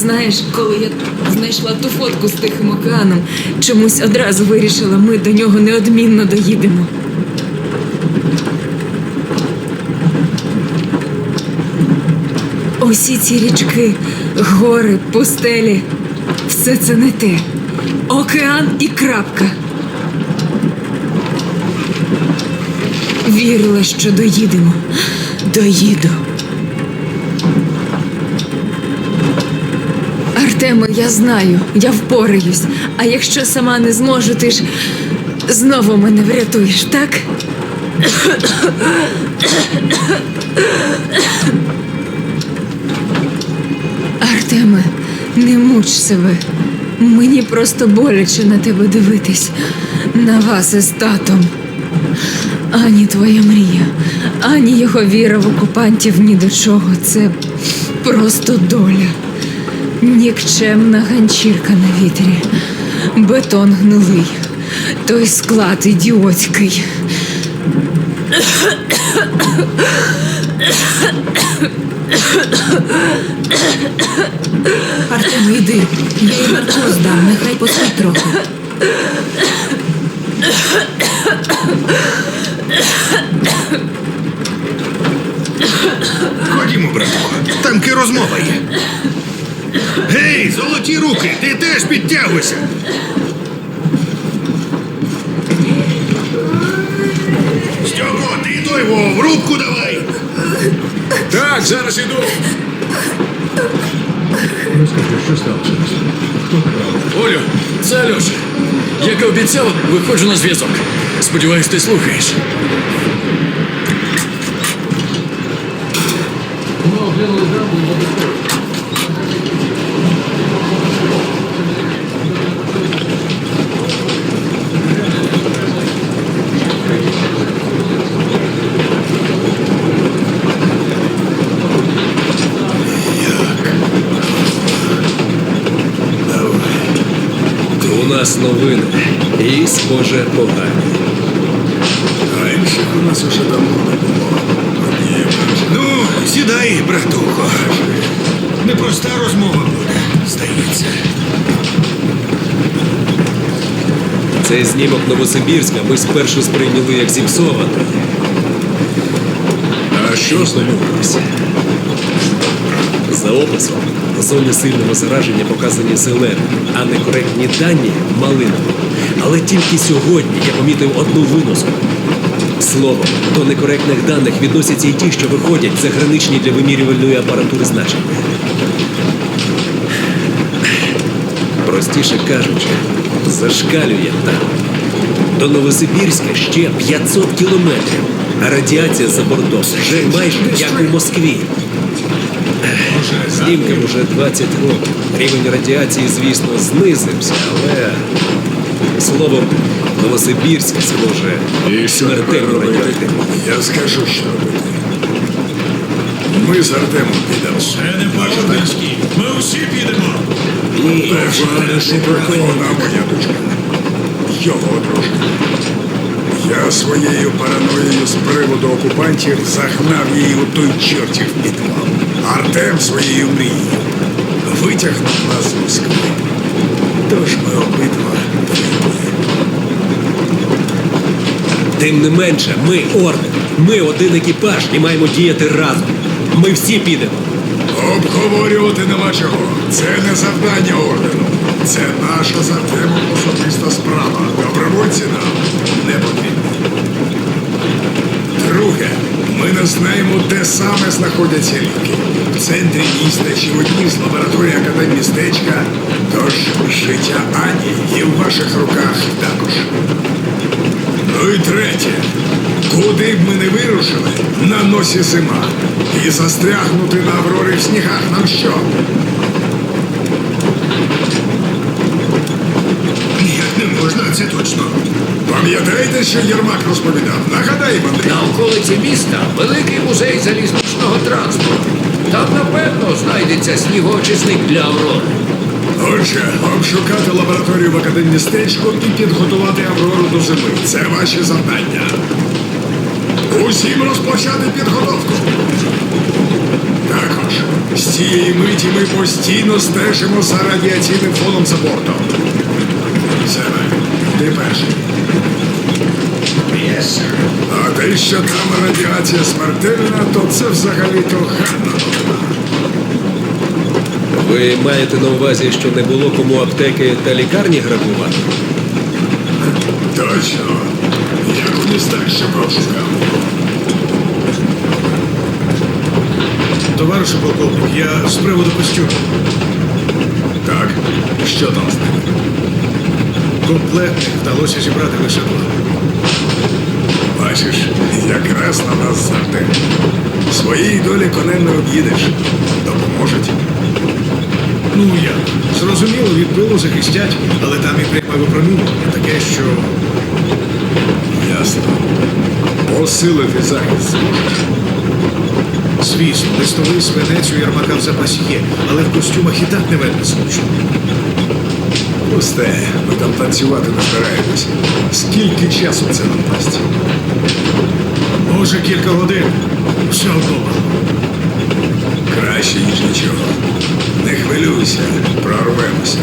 Знаєш, коли я знайшла ту фотку з Тихим океаном, чомусь одразу вирішила, ми до нього неодмінно доїдемо. Усі ці річки, гори, пустелі все це не те. Океан і крапка. Вірила, що доїдемо. Доїду. Артеме, я знаю, я впораюсь. А якщо сама не зможу, ти ж знову мене врятуєш, так? Артеме, не муч себе. Мені просто боляче на тебе дивитись. На вас із татом. Ані твоя мрія, ані його віра в окупантів ні до чого. Це просто доля. Нікчемна ганчірка на вітрі. Бетон гнилий. Той склад ідіотський. Артем, йди. Я їй наркоз дам, нехай поспить трохи. Ходімо, братко, там ки розмова є. Гей, руки, ти теж підтягуйся. Стьоко, ти той во, в рубку давай. Так, зараз іду. Олю, це Альоша. Як і обіцяв, виходжу на зв'язок. Сподіваюсь, ти слухаєш. У нас новини. І, схоже, погані. А інших у нас уже давно не було. Ну, сідай, братухо. Непроста розмова буде, здається. Цей знімок Новосибірська ми спершу сприйняли як зіпсований. А що з ним? За описом, зоні сильного зараження показані зелені, а некоректні дані малинові. Але тільки сьогодні я помітив одну виноску. Словом, до некоректних даних відносяться і ті, що виходять за граничні для вимірювальної апаратури значення. Простіше кажучи, зашкалює там. До Новосибірська ще 500 кілометрів, а радіація за бортом вже майже як у Москві. Знімкам уже 20 років. Рівень радіації, звісно, знизився, але словом, Новосибірськ, схоже, І що смертельно робити? радіоактивний. Я скажу, що робити. Ми з Артемом підемо. Це не по-журнальськи. Ми всі підемо. Ні, що прихована моя дочка. Його дружина. Я своєю параноєю з приводу окупантів загнав її у той чортів підвал. Артем своєю мрією витягнув нас з Москви. Тож ми обидва. Тим не менше, ми орден. Ми один екіпаж і маємо діяти разом. Ми всі підемо. Обговорювати нема чого. Це не завдання ордену. Це наша з Артемом особиста справа. Добровольці нам не потрібні. Друге, ми не знаємо, де саме знаходяться ліки. Центрі міста чи в одній з лабораторій академістечка. Тож життя Ані є в ваших руках також. Ну і третє. Куди б ми не вирушили, на носі зима. І застрягнути на Аврорі в снігах нам що? Ніяк не можна, це точно. Пам'ятаєте, що Єрмак розповідав? Нагадай, Андрій. На околиці міста великий музей залізничного транспорту. Там, напевно, знайдеться снігоочисник для Аврори. Отже, обшукати лабораторію в академмістечку і підготувати Аврору до зими. Це ваші завдання. Усім розпочати підготовку. Так, от. Тож, з цієї миті ми постійно стежимо за радіаційним фоном за бортом. Семе, ти перший. Yes, sir. А те, що там радіація смертельна, то це взагалі-то гарна новина. Ви маєте на увазі, що не було кому аптеки та лікарні грабувати? Точно. Як у містах ще пропускав. Товаришу полковник, я з приводу костюму. Так, що там з ним? Комплектних вдалося зібрати лише два. Бачиш, якраз на нас завжди. Своїй долі конем не об'їдеш. Допоможуть. Ну як? Зрозуміло, від пилу захистять, але там і пряме випромінювання таке, що. Ясно. Посилити захист зможеш? Звісно, листовий свинець у Ярмака в запасі є, але в костюмах і так не вельми зручно. Пусте, ми там танцювати не збираємось. Скільки часу це нам дасть? Може, кілька годин. Все одно. Краще, ніж нічого. Не хвилюйся, прорвемося.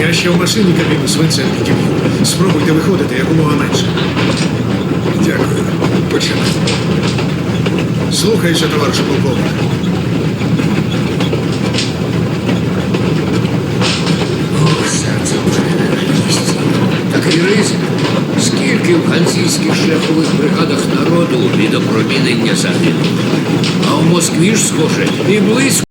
Я ще в машині кабіну свинцем підіб'ю. Спробуйте виходити якомога менше. Дякую. Починай. Слухайся, товаришу полковник. Ганзійських шляхових бригадах народу від опромінення. А в Москві ж, схоже, і близько.